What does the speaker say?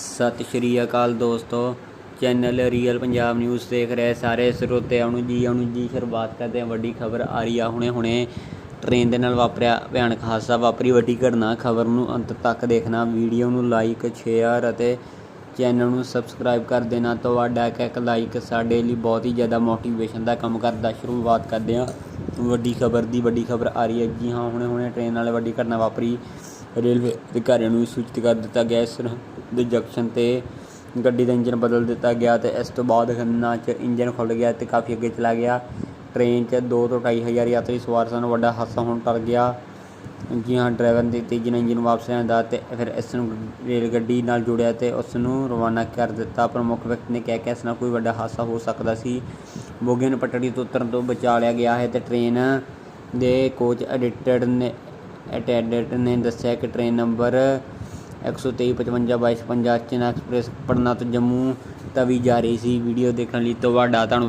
ਸਤਿ ਸ਼੍ਰੀ ਅਕਾਲ ਦੋਸਤੋ। Channel real Punjab news ਦੇਖ ਰਹੇ ਸਾਰੇ ਸਰੋਤਿਆਂ ਨੂੰ ਜੀ ਆਉਣ ਜੀ ਸ਼ੁਰੂਆਤ ਕਰਦੇ ਹਾਂ। ਵੱਡੀ ਖਬਰ ਆ ਰਹੀ ਆ ਹੁਣੇ ਹੁਣੇ। ਟ੍ਰੇਨ ਦੇ ਨਾਲ ਵਾਪਰਿਆ ਭਿਆਨਕ ਹਾਦਸਾ। ਵਾਪਰੀ ਵੱਡੀ ਘਟਨਾ। ਖਬਰ ਨੂੰ ਅੰਤ ਤੱਕ ਦੇਖਣਾ। ਵੀਡੀਓ ਨੂੰ ਲਾਈਕ ਸ਼ੇਅਰ ਅਤੇ ਚੈਨਲ ਨੂੰ ਸਬਸਕ੍ਰਾਈਬ ਕਰ ਦੇਣਾ। ਤੁਹਾਡਾ ਇੱਕ ਇੱਕ ਲਾਈਕ ਸਾਡੇ ਲਈ ਬਹੁਤ ਹੀ ਜ਼ਿਆਦਾ ਮੋਟੀਵੇਸ਼ਨ ਦਾ ਕੰਮ ਕਰਦਾ। ਸ਼ੁਰੂਆਤ ਕਰਦੇ ਹਾਂ। ਵੱਡੀ ਖਬਰ ਦੀ ਵੱਡੀ ਖਬਰ ਆ ਰਹੀ ਹੈ ਜੀ ਹਾਂ। ਹੁਣੇ ਹੁਣੇ ਟ੍ਰੇਨ ਨਾਲ ਵੱਡੀ ਘਟਨਾ ਵਾਪਰੀ। ਰੇਲਵੇ ਅਧਿਕਾਰੀਆਂ ਨੂੰ ਸੂਚਿਤ ਕਰ ਦਿੱਤਾ ਗਿਆ। ਇਸ ਦੇ ਜੰਕਸ਼ਨ ਤੇ ਗੱਡੀ ਦਾ ਇੰਜਨ ਬਦਲ ਦਿੱਤਾ ਗਿਆ ਤੇ ਇਸ ਤੋਂ ਬਾਅਦ ਖੰਨਾ 'ਚ ਇੰਜਨ ਖੁੱਲ੍ਹ ਗਿਆ ਤੇ ਕਾਫੀ ਅੱਗੇ ਚਲਾ ਗਿਆ। ਟ੍ਰੇਨ 'ਚ ਦੋ ਤੋਂ ਢਾਈ ਹਜ਼ਾਰ ਯਾਤਰੀ ਸਵਾਰ ਸਨ, ਵੱਡਾ ਹਾਦਸਾ ਹੋਣ ਟਲ ਗਿਆ। ਜੀ ਹਾਂ, ਡਰਾਈਵਰ ਨੇ ਤੇਜ਼ੀ ਨਾਲ ਇੰਜਨ ਵਾਪਸ ਲਿਆਂਦਾ ਤੇ ਫਿਰ ਇਸ ਨੂੰ ਰੇਲ ਗੱਡੀ ਨਾਲ ਜੋੜਿਆ ਤੇ ਉਸ ਨੂੰ ਰਵਾਨਾ ਕਰ ਦਿੱਤਾ। ਪ੍ਰਮੁੱਖ ਵਿਅਕਤੀ ਨੇ ਕਿਹਾ ਕਿ ਇਸ ਨਾਲ ਕੋਈ ਵੱਡਾ ਹਾਦਸਾ ਹੋ ਸਕਦਾ ਸੀ। ਬੋਗੀਆਂ ਨੂੰ ਪਟੜੀ ਤੋਂ ਉਤਰਨ ਤੋਂ ਬਚਾ ਲਿਆ ਗਿਆ ਹੈ ਤੇ ਟ੍ਰੇਨ ਦੇ ਕੋਚ ਐਡਿਟਡ ਨੇ ਅਟੈਂਡੈਂਟ ਨੇ ਦੱਸਿਆ ਕਿ ਟ੍ਰੇਨ ਨੰਬਰ 12355 2255 ਚਨਾ ਐਕਸਪ੍ਰੈਸ ਪਟਨਾ ਤੋਂ ਜੰਮੂ ਤਵੀ ਜਾ ਰਹੀ ਸੀ। ਵੀਡੀਓ ਦੇਖਣ ਲਈ ਤੁਹਾਡਾ ਧੰਨਵਾਦ।